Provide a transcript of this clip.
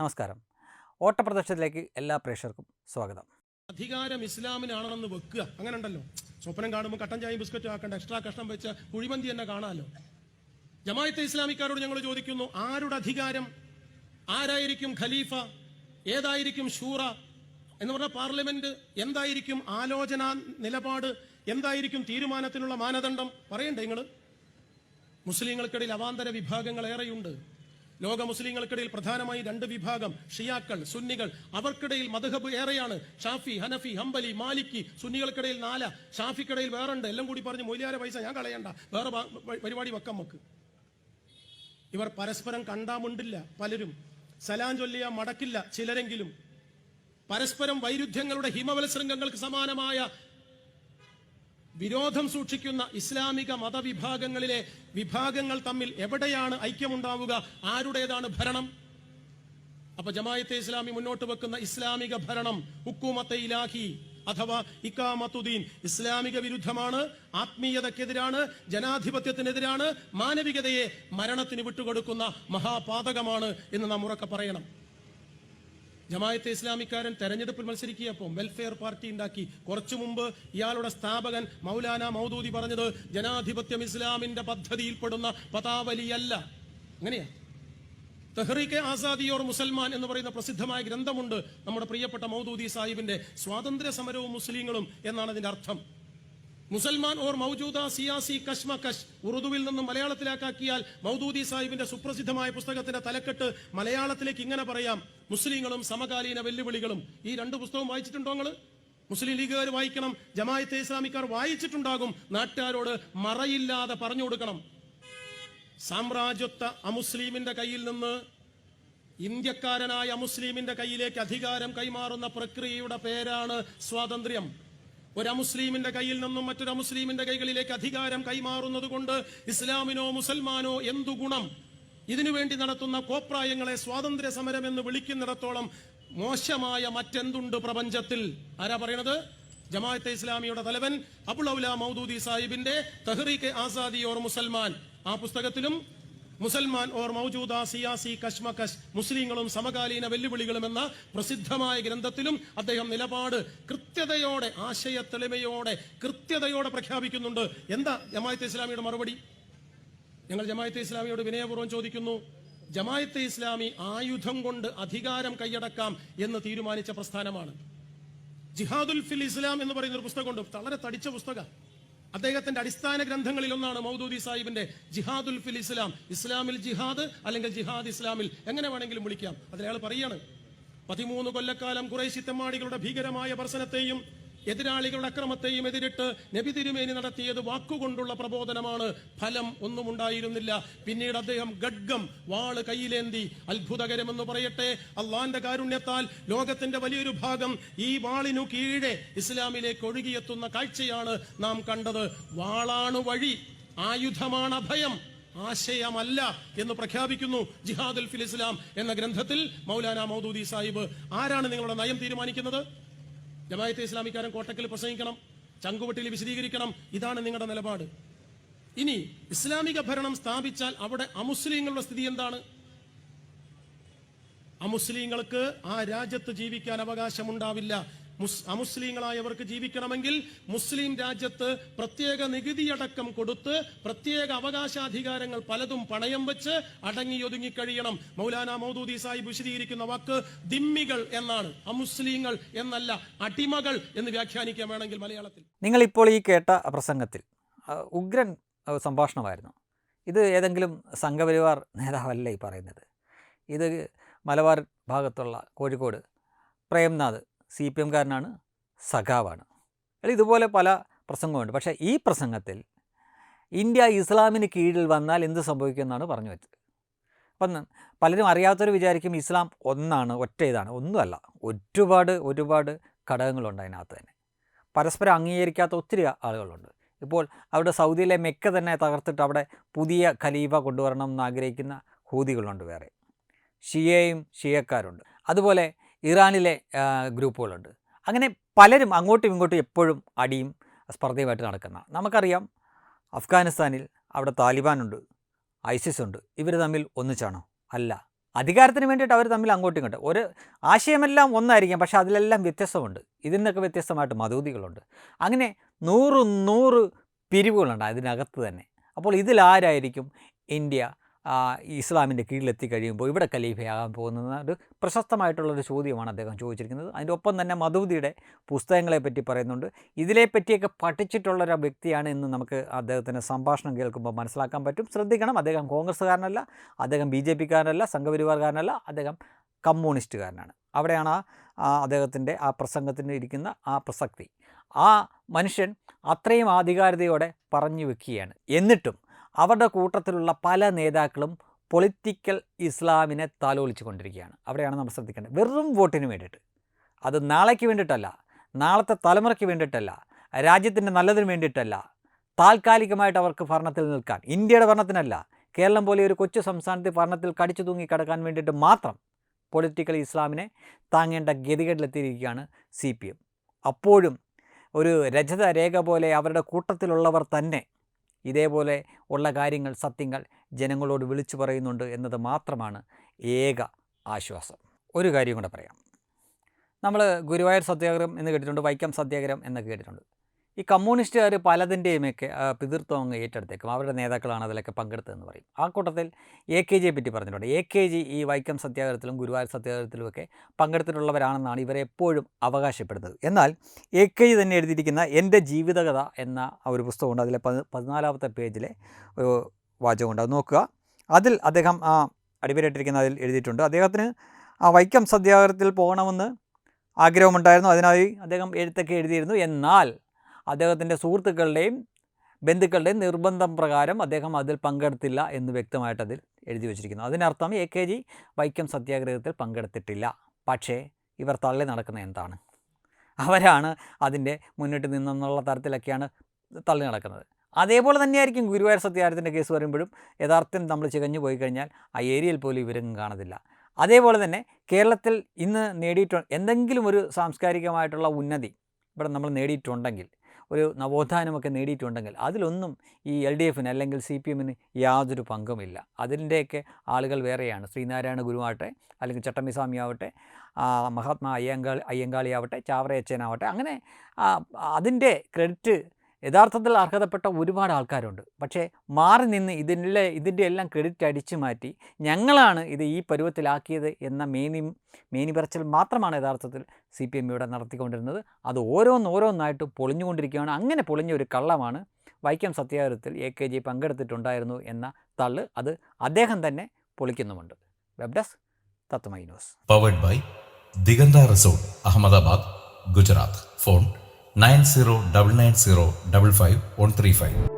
നമസ്കാരം. ഓട്ടപ്രദർശനത്തിലേക്ക് എല്ലാ പ്രേക്ഷകർക്കും സ്വാഗതം. അധികാരം ഇസ്ലാമിനാണെന്ന് വെക്കുക. അങ്ങനെ ഉണ്ടല്ലോ സ്വപ്നം കാണുമ്പോൾ കട്ടൻ ചായയും ബിസ്ക്കറ്റും ആക്കണ്ട. എക്സ്ട്രാ കഷ്ണം വെച്ച കുഴിമന്തി തന്നെ കാണാമല്ലോ ജമായത്തെ ഇസ്ലാമിക്കാരോട് ഞങ്ങൾ ചോദിക്കുന്നു ആരുടെ അധികാരം? ആരായിരിക്കും ഖലീഫ? ഏതായിരിക്കും ഷൂറ? എന്ന് പറഞ്ഞ പാർലമെന്റ് എന്തായിരിക്കും ആലോചന നിലപാട്? എന്തായിരിക്കും തീരുമാനത്തിനുള്ള മാനദണ്ഡം? പറയണ്ടേ നിങ്ങൾ മുസ്ലിങ്ങൾക്കിടയിൽ അവാന്തര വിഭാഗങ്ങൾ ഏറെയുണ്ട്. ലോക മുസ്ലിങ്ങൾക്കിടയിൽ പ്രധാനമായി രണ്ട് വിഭാഗം ഷിയാക്കൾ സുന്നികൾ. അവർക്കിടയിൽ മധഹബ് ഏറെയാണ്. ഷാഫി ഹനഫി ഹംബലി മാലിക്കി. സുന്നികൾക്കിടയിൽ നാല. ഷാഫിക്കിടയിൽ വേറുണ്ട്. എല്ലാം കൂടി പറഞ്ഞ് മൊയ്ലിയാരെ പൈസ ഞാൻ കളയണ്ട. വേറെ പരിപാടി വെക്കാം നമുക്ക്. ഇവർ പരസ്പരം കണ്ടാമുണ്ടില്ല പലരും. സലാം ചൊല്ലിയ മടക്കില്ല ചിലരെങ്കിലും. പരസ്പരം വൈരുദ്ധ്യങ്ങളുടെ ഹിമവത്സൃംഗങ്ങൾക്ക് സമാനമായ വിരോധം സൂക്ഷിക്കുന്ന ഇസ്ലാമിക മതവിഭാഗങ്ങളിലെ വിഭാഗങ്ങൾ തമ്മിൽ എവിടെയാണ് ഐക്യമുണ്ടാവുക? ആരുടേതാണ് ഭരണം? അപ്പൊ ജമായത്തെ ഇസ്ലാമി മുന്നോട്ട് വെക്കുന്ന ഇസ്ലാമിക ഭരണം ഹുക്കൂമത്തെ ഇലാഹി അഥവാ ഇക്കാമത്തുദ്ദീൻ ഇസ്ലാമിക വിരുദ്ധമാണ് ആത്മീയതക്കെതിരാണ് ജനാധിപത്യത്തിനെതിരാണ് മാനവികതയെ മരണത്തിന് വിട്ടുകൊടുക്കുന്ന മഹാപാതകമാണ് എന്ന് നാം ഉറക്കെ പറയണം. ജമായത്തെ ഇസ്ലാമിക്കാരൻ തെരഞ്ഞെടുപ്പിൽ മത്സരിക്കുകയപ്പോൾ വെൽഫെയർ പാർട്ടി ഉണ്ടാക്കി. കുറച്ചു മുമ്പ് ഇയാളുടെ സ്ഥാപകൻ മൗലാന മൗദൂദി പറഞ്ഞത് ജനാധിപത്യം ഇസ്ലാമിന്റെ പദ്ധതിയിൽപ്പെടുന്ന പതാവലിയല്ല അങ്ങനെയാ? തെഹ്റീക്കെ ആസാദി ഓർ മുസൽമാൻ എന്ന് പറയുന്ന പ്രസിദ്ധമായ ഗ്രന്ഥമുണ്ട് നമ്മുടെ പ്രിയപ്പെട്ട മൗദൂദി സാഹിബിന്റെ സ്വാതന്ത്ര്യ സമരവും മുസ്ലിങ്ങളും എന്നാണ് അതിന്റെ അർത്ഥം. മുസൽമാൻ ഓർ മൗജൂദ സിയാസി കശ്മകശ് ഉറുദുവിൽ നിന്നും മലയാളത്തിലാക്കിയാൽ മൗദൂദി സാഹിബിന്റെ സുപ്രസിദ്ധമായ പുസ്തകത്തിന്റെ തലക്കെട്ട് മലയാളത്തിലേക്ക് ഇങ്ങനെ പറയാം. മുസ്ലിങ്ങളും സമകാലീന വെല്ലുവിളികളും. ഈ രണ്ട് പുസ്തകവും വായിച്ചിട്ടുണ്ടോ നിങ്ങൾ മുസ്ലിം ലീഗുകാർ വായിക്കണം ജമായത്തെ ഇസ്ലാമിക്കാർ വായിച്ചിട്ടുണ്ടാകും. നാട്ടുകാരോട് മറയില്ലാതെ പറഞ്ഞു കൊടുക്കണം. സാമ്രാജ്യത്വ അമുസ്ലിമിന്റെ കയ്യിൽ നിന്ന് ഇന്ത്യക്കാരനായ അമുസ്ലിമിന്റെ കയ്യിലേക്ക് അധികാരം കൈമാറുന്ന പ്രക്രിയയുടെ പേരാണ് സ്വാതന്ത്ര്യം. ഒരു മുസ്ലിമിന്റെ കയ്യിൽ നിന്നും മറ്റൊരു മുസ്ലിമിന്റെ കൈകളിലേക്ക് അധികാരം കൈമാറുന്നത് കൊണ്ട് ഇസ്ലാമിനോ മുസൽമാനോ എന്തു ഗുണം? ഇതിനുവേണ്ടി നടത്തുന്ന കോപ്രായങ്ങളെ സ്വാതന്ത്ര്യ സമരം എന്ന് വിളിക്കുന്നിടത്തോളം മോശമായ മറ്റെന്തുണ്ട് പ്രപഞ്ചത്തിൽ? ആരാ പറയണത്? ജമാഅത്തെ ഇസ്ലാമിയുടെ തലവൻ അബുൽ മൗദൂദി സാഹിബിന്റെ തഹ്റീഖെ ആസാദി ഓർ മുസൽമാൻ. ആ പുസ്തകത്തിലും മുസൽമാൻ ഓർ മൗജൂദ സിയാസി കശ്മകശ് മുസ്ലിങ്ങളും സമകാലീന വെല്ലുവിളികളും എന്ന പ്രസിദ്ധമായ ഗ്രന്ഥത്തിലും അദ്ദേഹം നിലപാട് കൃത്യതയോടെ ആശയ തെളിമയോടെ കൃത്യതയോടെ പ്രഖ്യാപിക്കുന്നുണ്ട്. എന്താ ജമായത്തെ ഇസ്ലാമിയുടെ മറുപടി? ഞങ്ങൾ ജമായത്തെ ഇസ്ലാമിയോട് വിനയപൂർവം ചോദിക്കുന്നു ജമായത്തെ ഇസ്ലാമി ആയുധം കൊണ്ട് അധികാരം കൈയടക്കാം എന്ന് തീരുമാനിച്ച പ്രസ്ഥാനമാണ്. ജിഹാദുൽ ഫിൽ ഇസ്ലാം എന്ന് പറയുന്ന ഒരു പുസ്തകമുണ്ട്. വളരെ തടിച്ച പുസ്തകം അദ്ദേഹത്തിന്റെ അടിസ്ഥാന ഗ്രന്ഥങ്ങളിൽ ഒന്നാണ് മൗദൂദി സാഹിബിന്റെ ജിഹാദുൽ ഫിൽ ഇസ്ലാം. ഇസ്ലാമിൽ ജിഹാദ് അല്ലെങ്കിൽ ജിഹാദ് ഇസ്ലാമിൽ എങ്ങനെ വേണമെങ്കിലും വിളിക്കാം. അതിലയാൾ പറയാണ് പതിമൂന്ന് കൊല്ലക്കാലം കുറേശി തെമ്മാടികളുടെ ഭീകരമായ പ്രശ്നത്തെയും എതിരാളികളുടെ അക്രമത്തെയും എതിരിട്ട് നബി തിരുമേനി നടത്തിയത് വാക്കുകൊണ്ടുള്ള പ്രബോധനമാണ്. ഫലം ഒന്നും ഉണ്ടായിരുന്നില്ല. പിന്നീട് അദ്ദേഹം ഗഡ്ഗം വാൾ കയ്യിലേന്തി അത്ഭുതകരമെന്ന് പറയട്ടെ അള്ളാന്റെ കാരുണ്യത്താൽ ലോകത്തിന്റെ വലിയൊരു ഭാഗം ഈ വാളിനു കീഴെ ഇസ്ലാമിലേക്ക് ഒഴുകിയെത്തുന്ന കാഴ്ചയാണ് നാം കണ്ടത്. വാളാണ് വഴി ആയുധമാണ് അഭയം ആശയമല്ല എന്ന് പ്രഖ്യാപിക്കുന്നു ജിഹാദുൽ ഫിൽ ഇസ്ലാം എന്ന ഗ്രന്ഥത്തിൽ മൗലാന മൗദൂദി സാഹിബ്. ആരാണ് നിങ്ങളുടെ നയം തീരുമാനിക്കുന്നത്? ജമായത്തെ ഇസ്ലാമിക്കാരൻ കോട്ടക്കൽ പ്രസംഗിക്കണം ചങ്കുവട്ടിൽ വിശദീകരിക്കണം. ഇതാണ് നിങ്ങളുടെ നിലപാട്. ഇനി ഇസ്ലാമിക ഭരണം സ്ഥാപിച്ചാൽ അവിടെ അമുസ്ലിങ്ങളുടെ സ്ഥിതി എന്താണ്? അമുസ്ലിങ്ങൾക്ക് ആ രാജ്യത്ത് ജീവിക്കാൻ അവകാശമുണ്ടാവില്ല. അമുസ്ലിങ്ങളായവർക്ക് ജീവിക്കണമെങ്കിൽ മുസ്ലിം രാജ്യത്ത് പ്രത്യേക നികുതി അടക്കം കൊടുത്ത് പ്രത്യേക അവകാശാധികാരങ്ങൾ പലതും പണയം വെച്ച് അടങ്ങി ഒതുങ്ങി കഴിയണം. മൗലാന മൗദൂദി സാഹിബ് വിശദീകരിക്കുന്ന വാക്ക് ദിമ്മികൾ എന്നാണ്. അമുസ്ലിങ്ങൾ എന്നല്ല അടിമകൾ എന്ന് വ്യാഖ്യാനിക്കാൻ വേണമെങ്കിൽ മലയാളത്തിൽ. നിങ്ങൾ ഇപ്പോൾ ഈ കേട്ട പ്രസംഗത്തിൽ ഉഗ്രൻ സംഭാഷണമായിരുന്നു. ഇത് ഏതെങ്കിലും സംഘപരിവാർ നേതാവല്ല ഈ പറയുന്നത്? ഇത് മലബാർ ഭാഗത്തുള്ള കോഴിക്കോട് പ്രേംനാഥ് സി പി എംകാരനാണ് സഖാവാണ്. ഇതുപോലെ പല പ്രസംഗമുണ്ട്. പക്ഷേ ഈ പ്രസംഗത്തിൽ ഇന്ത്യ ഇസ്ലാമിന് കീഴിൽ വന്നാൽ എന്ത് സംഭവിക്കുമെന്നാണ് പറഞ്ഞു വെച്ചത്. അപ്പം പലരും അറിയാത്തവർ വിചാരിക്കും ഇസ്ലാം ഒന്നാണ് ഒറ്റ ഇതാണ് ഒന്നുമല്ല. ഒരുപാട് ഒരുപാട് ഘടകങ്ങളുണ്ട് അതിനകത്ത് തന്നെ. പരസ്പരം അംഗീകരിക്കാത്ത ഒത്തിരി ആളുകളുണ്ട്. ഇപ്പോൾ അവിടെ സൗദിയിലെ മെക്ക തന്നെ തകർത്തിട്ട് അവിടെ പുതിയ ഖലീഫ കൊണ്ടുവരണം എന്ന് ആഗ്രഹിക്കുന്ന ഹൂതികളുണ്ട് വേറെ. ഷിയയും ഷിയക്കാരുണ്ട്. അതുപോലെ ഇറാനിലെ ഗ്രൂപ്പുകളുണ്ട്. അങ്ങനെ പലരും അങ്ങോട്ടും ഇങ്ങോട്ടും എപ്പോഴും അടിയും സ്പർദ്ധയുമായിട്ട് നടക്കുന്ന നമുക്കറിയാം അഫ്ഗാനിസ്ഥാനിൽ അവിടെ താലിബാനുണ്ട് ഐസിസ് ഉണ്ട് ഇവർ തമ്മിൽ ഒന്നിച്ചാണോ? അല്ല. അധികാരത്തിന് വേണ്ടിയിട്ട് അവർ തമ്മിൽ അങ്ങോട്ടും ഇങ്ങോട്ടും. ഒരു ആശയമെല്ലാം ഒന്നായിരിക്കാം പക്ഷേ അതിലെല്ലാം വ്യത്യസ്തമുണ്ട്. ഇതിൽ നിന്നൊക്കെ വ്യത്യസ്തമായിട്ട് മതൂതികളുണ്ട് അങ്ങനെ നൂറ് നൂറ് പിരിവുകളുണ്ട് അതിനകത്ത് തന്നെ. അപ്പോൾ ഇതിലാരായിരിക്കും ഇന്ത്യ ഇസ്ലാമിന്റെ കീഴിലെത്തി കഴിയുമ്പോൾ ഇവിടെ ഖലീഫയാകാൻ പോകുന്നത് ഒരു പ്രശസ്തമായിട്ടുള്ളൊരു ചോദ്യമാണ് അദ്ദേഹം ചോദിച്ചിരിക്കുന്നത്. അതിന്റെ ഒപ്പം തന്നെ മധൂദിയുടെ പുസ്തകങ്ങളെ പറ്റി പറയുന്നുണ്ട്. ഇതിനെപ്പറ്റിയൊക്കെ പഠിച്ചിട്ടുള്ളൊരു വ്യക്തിയാണ് എന്ന് നമുക്ക് അദ്ദേഹത്തിന്റെ സംഭാഷണം കേൾക്കുമ്പോൾ മനസ്സിലാക്കാൻ പറ്റും. ശ്രദ്ധിക്കണം അദ്ദേഹം കോൺഗ്രസ്സുകാരനല്ല അദ്ദേഹം ബി ജെ പിക്കാരനല്ല സംഘപരിവാർകാരനല്ല അദ്ദേഹം കമ്മ്യൂണിസ്റ്റുകാരനാണ്. അവിടെയാണ് ആ അദ്ദേഹത്തിന്റെ ആ പ്രസംഗത്തിന് ഇരിക്കുന്ന ആ പ്രസക്തി. ആ മനുഷ്യൻ അത്രയും ആധികാരികതയോടെ പറഞ്ഞു വെക്കുകയാണ്. എന്നിട്ടും അവരുടെ കൂട്ടത്തിലുള്ള പല നേതാക്കളും പൊളിറ്റിക്കൽ ഇസ്ലാമിനെ താലോലിച്ചു കൊണ്ടിരിക്കുകയാണ് അവിടെയാണ് നമ്മൾ ശ്രദ്ധിക്കേണ്ടത്. വെറും വോട്ടിന് വേണ്ടിയിട്ട്. അത് നാളേക്ക് വേണ്ടിയിട്ടല്ല. നാളത്തെ തലമുറയ്ക്ക് വേണ്ടിയിട്ടല്ല. രാജ്യത്തിന്റെ നല്ലതിന് വേണ്ടിയിട്ടല്ല. താൽക്കാലികമായിട്ട് അവർക്ക് ഭരണത്തിൽ നിൽക്കാൻ. ഇന്ത്യയുടെ ഭരണത്തിനല്ല. കേരളം പോലെ ഒരു കൊച്ചു സംസ്ഥാനത്തെ ഭരണത്തിൽ കടിച്ചു തൂങ്ങി കിടക്കാൻ വേണ്ടിയിട്ട് മാത്രം പൊളിറ്റിക്കൽ ഇസ്ലാമിനെ താങ്ങേണ്ട ഗതികേടിലെത്തിയിരിക്കുകയാണ് സി പി എം. അപ്പോഴും ഒരു രജത രേഖ പോലെ അവരുടെ കൂട്ടത്തിലുള്ളവർ തന്നെ ഇതേപോലെ ഉള്ള കാര്യങ്ങൾ സത്യങ്ങൾ ജനങ്ങളോട് വിളിച്ചു പറയുന്നുണ്ട് എന്നത് മാത്രമാണ് ഏക ആശ്വാസം. ഒരു കാര്യം കൂടെ പറയാം. നമ്മൾ ഗുരുവായൂർ സത്യാഗ്രഹം എന്ന് കേട്ടിട്ടുണ്ട് വൈക്കം സത്യാഗ്രഹം എന്നൊക്കെ കേട്ടിട്ടുണ്ട്. ഈ കമ്മ്യൂണിസ്റ്റുകാർ പലതിന്റെയുമൊക്കെ പിതൃത്വം അങ്ങ് ഏറ്റെടുത്തേക്കും. അവരുടെ നേതാക്കളാണ് അതിലൊക്കെ പങ്കെടുത്തതെന്ന് പറയും. ആ കൂട്ടത്തിൽ എ കെ ജിയെ പറ്റി പറഞ്ഞിട്ടുണ്ട്. എ കെ ജി ഈ വൈക്കം സത്യാഗ്രഹത്തിലും ഗുരുവായൂർ സത്യാഗ്രഹത്തിലുമൊക്കെ പങ്കെടുത്തിട്ടുള്ളവരാണെന്നാണ് ഇവരെ എപ്പോഴും അവകാശപ്പെടുന്നത്. എന്നാൽ എ കെ ജി തന്നെ എഴുതിയിരിക്കുന്ന എന്റെ ജീവിതകഥ എന്ന ഒരു പുസ്തകമുണ്ട്. അതിലെ പതി പതിനാലാമത്തെ പേജിലെ ഒരു വാചകമുണ്ട്. അത് നോക്കുക. അതിൽ അദ്ദേഹം ആ അടിപൊളിയായിട്ടിരിക്കുന്ന അതിൽ എഴുതിയിട്ടുണ്ട്. അദ്ദേഹത്തിന് ആ വൈക്കം സത്യാഗ്രഹത്തിൽ പോകണമെന്ന് ആഗ്രഹമുണ്ടായിരുന്നു. അതിനായി അദ്ദേഹം എഴുത്തൊക്കെ എഴുതിയിരുന്നു. എന്നാൽ അദ്ദേഹത്തിന്റെ സുഹൃത്തുക്കളുടെയും ബന്ധുക്കളുടെയും നിർബന്ധം പ്രകാരം അദ്ദേഹം അതിൽ പങ്കെടുത്തില്ല എന്ന് വ്യക്തമായിട്ട് അതിൽ എഴുതി വച്ചിരിക്കുന്നു. അതിനർത്ഥം എ കെ ജി വൈക്കം സത്യാഗ്രഹത്തിൽ പങ്കെടുത്തിട്ടില്ല. പക്ഷേ ഇവർ തള്ളി നടക്കുന്ന എന്താണ്? അവരാണ് അതിന്റെ മുന്നിട്ട് നിന്നെന്നുള്ള തരത്തിലൊക്കെയാണ് തള്ളി നടക്കുന്നത്. അതേപോലെ തന്നെയായിരിക്കും ഗുരുവായൂർ സത്യാഗ്രഹത്തിന്റെ കേസ് വരുമ്പോഴും യഥാർത്ഥം നമ്മൾ ചികഞ്ഞു പോയി കഴിഞ്ഞാൽ ആ ഏരിയയിൽ പോലും ഇവരെങ്ങും കാണത്തില്ല. അതേപോലെ തന്നെ കേരളത്തിൽ ഇന്ന് നേടിയിട്ടുണ്ട് എന്തെങ്കിലും ഒരു സാംസ്കാരികമായിട്ടുള്ള ഉന്നതി ഇവിടെ നമ്മൾ നേടിയിട്ടുണ്ടെങ്കിൽ ഒരു നവോത്ഥാനമൊക്കെ നേടിയിട്ടുണ്ടെങ്കിൽ അതിലൊന്നും ഈ എൽ ഡി എഫിന് അല്ലെങ്കിൽ സി പി എമ്മിന് യാതൊരു പങ്കുമില്ല. അതിന്റെയൊക്കെ ആളുകൾ വേറെയാണ്. ശ്രീനാരായണ ഗുരുവാകട്ടെ അല്ലെങ്കിൽ ചട്ടമ്പിസ്വാമി ആവട്ടെ മഹാത്മാ അയ്യങ്കാളി അയ്യങ്കാളിയാവട്ടെ ചാവറയച്ചനാവട്ടെ അങ്ങനെ അതിന്റെ ക്രെഡിറ്റ് യഥാർത്ഥത്തിൽ അർഹതപ്പെട്ട ഒരുപാട് ആൾക്കാരുണ്ട്. പക്ഷേ മാറി നിന്ന് ഇതിന്റെ ഇതിന്റെ എല്ലാം ക്രെഡിറ്റ് അടിച്ചു മാറ്റി ഞങ്ങളാണ് ഇത് ഈ പരുവത്തിലാക്കിയത് എന്ന മേനി മേനി പറച്ചിൽ മാത്രമാണ് യഥാർത്ഥത്തിൽ സി പി എം ഇവിടെ നടത്തിക്കൊണ്ടിരുന്നത്. അത് ഓരോന്നോരോന്നായിട്ട് പൊളിഞ്ഞുകൊണ്ടിരിക്കുകയാണ്. അങ്ങനെ പൊളിഞ്ഞ ഒരു കള്ളമാണ് വൈക്കം സത്യാഗ്രഹത്തിൽ എ കെ ജി പങ്കെടുത്തിട്ടുണ്ടായിരുന്നു എന്ന തള്ള് അത് അദ്ദേഹം തന്നെ പൊളിക്കുന്നുമുണ്ട്. Web desk Tatwamayi news powered by Diganta resort Ahmedabad Gujarat phone nine zero double nine zero double five one three five.